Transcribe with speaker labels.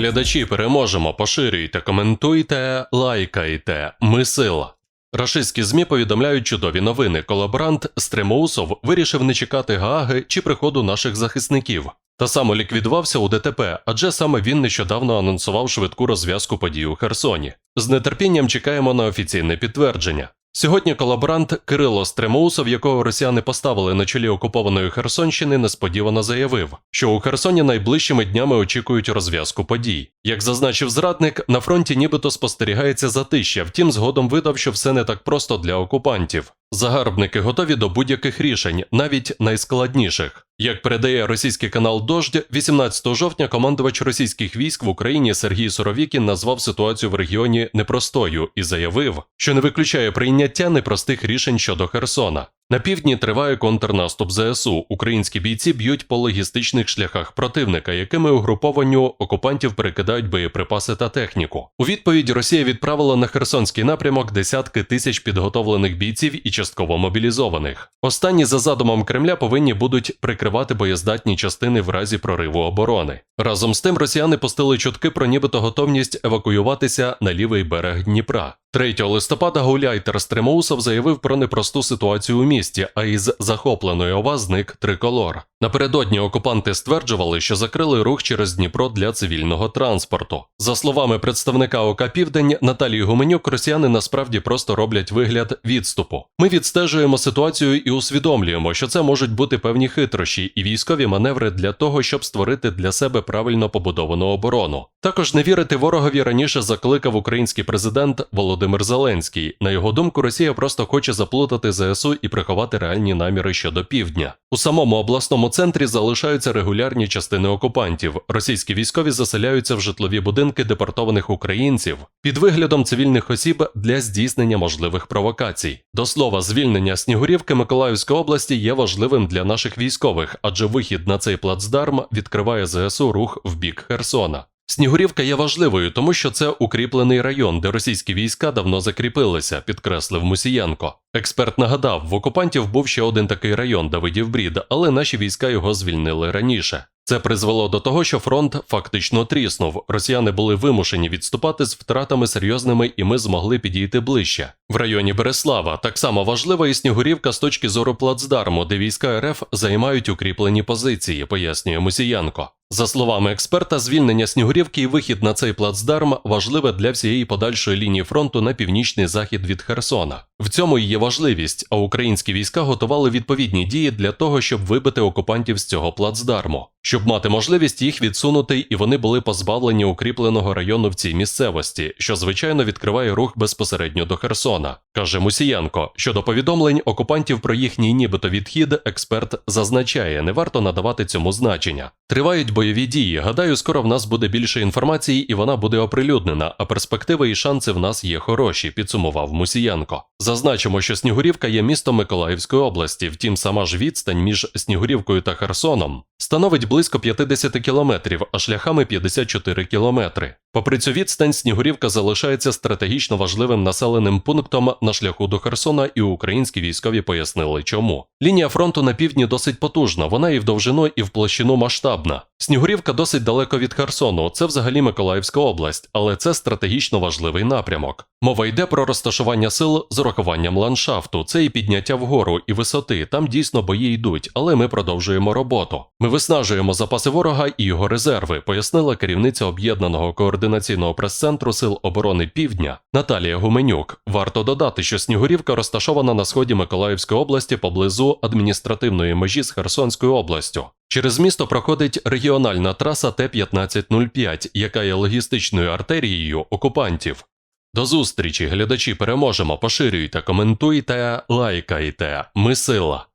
Speaker 1: Глядачі переможемо, поширюйте, коментуйте, лайкайте. Ми сила. Рашистські ЗМІ повідомляють чудові новини. Колаборант Стремоусов вирішив не чекати Гааги чи приходу наших захисників. Та самоліквідувався у ДТП, адже саме він нещодавно анонсував швидку розв'язку подій у Херсоні. З нетерпінням чекаємо на офіційне підтвердження. Сьогодні колаборант Кирило Стремоусов, якого росіяни поставили на чолі окупованої Херсонщини, несподівано заявив, що у Херсоні найближчими днями очікують розв'язку подій. Як зазначив зрадник, на фронті нібито спостерігається затища, втім згодом видав, що все не так просто для окупантів. Загарбники готові до будь-яких рішень, навіть найскладніших. Як передає російський канал Дождь, 18 жовтня командувач російських військ в Україні Сергій Суровікін назвав ситуацію в регіоні непростою і заявив, що не виключає прийняття непростих рішень щодо Херсона. На півдні триває контрнаступ ЗСУ. Українські бійці б'ють по логістичних шляхах противника, якими угрупованню окупантів перекидають боєприпаси та техніку. У відповідь Росія відправила на Херсонський напрямок десятки тисяч підготовлених бійців і частково мобілізованих. Останні за задумом Кремля повинні будуть прикривати боєздатні частини в разі прориву оборони. Разом з тим росіяни пустили чутки про нібито готовність евакуюватися на лівий берег Дніпра. 3 листопада гуляйтер Стремоусов заявив про непросту ситуацію у місті, а із захопленої ОВА зник триколор. Напередодні окупанти стверджували, що закрили рух через Дніпро для цивільного транспорту. За словами представника ОК Південь Наталії Гуменюк, росіяни насправді просто роблять вигляд відступу. Ми відстежуємо ситуацію і усвідомлюємо, що це можуть бути певні хитрощі і військові маневри для того, щоб створити для себе правильно побудовану оборону. Також не вірити ворогові раніше закликав український президент Володимир Зеленський. На його думку, Росія просто хоче заплутати ЗСУ і приховати реальні наміри щодо півдня. У самому обласному центрі залишаються регулярні частини окупантів. Російські військові заселяються в житлові будинки депортованих українців під виглядом цивільних осіб для здійснення можливих провокацій. До слова, звільнення Снігурівки Миколаївської області є важливим для наших військових, адже вихід на цей плацдарм відкриває ЗСУ рух в бік Херсона. Снігурівка є важливою, тому що це укріплений район, де російські війська давно закріпилися, підкреслив Мусієнко. Експерт нагадав, в окупантів був ще один такий район Давидів Брід, але наші війська його звільнили раніше. Це призвело до того, що фронт фактично тріснув. Росіяни були вимушені відступати з втратами серйозними, і ми змогли підійти ближче. В районі Береслава так само важлива і Снігурівка з точки зору плацдарму, де війська РФ займають укріплені позиції, пояснює Мусіянко. За словами експерта, звільнення Снігурівки і вихід на цей плацдарм важливе для всієї подальшої лінії фронту на північний захід від Херсона. В цьому і є важливість, а українські війська готували відповідні дії для того, щоб вибити окупантів з цього плацдарму, щоб мати можливість їх відсунути, і вони були позбавлені укріпленого району в цій місцевості, що звичайно відкриває рух безпосередньо до Херсона, каже Мусієнко. Щодо повідомлень окупантів про їхній нібито відхід, експерт зазначає, не варто надавати цьому значення. Тривають бойові дії. Гадаю, скоро в нас буде більше інформації, і вона буде оприлюднена. А перспективи і шанси в нас є хороші, підсумував Мусієнко. Зазначимо, що Снігурівка є містом Миколаївської області, втім, сама ж відстань між Снігурівкою та Херсоном становить близько 50 кілометрів, а шляхами 54 кілометри. Попри цю відстань, Снігурівка залишається стратегічно важливим населеним пунктом на шляху до Херсона, і українські військові пояснили, чому. Лінія фронту на півдні досить потужна, вона і в довжину, і в площину масштабна. Снігурівка досить далеко від Херсону, це взагалі Миколаївська область, але це стратегічно важливий напрямок. Мова йде про розташування сил з урахуванням ландшафту, це і підняття вгору, і висоти. Там дійсно бої йдуть, але ми продовжуємо роботу. Ми виснажуємо запаси ворога і його резерви, пояснила керівниця об'єднаного координаційного прес-центру Сил оборони Півдня Наталія Гуменюк. Варто додати, що Снігурівка розташована на сході Миколаївської області поблизу адміністративної межі з Херсонською областю. Через місто проходить регіональна траса Т-1505, яка є логістичною артерією окупантів. До зустрічі, глядачі, переможемо, поширюйте, коментуйте, лайкайте. Ми сила.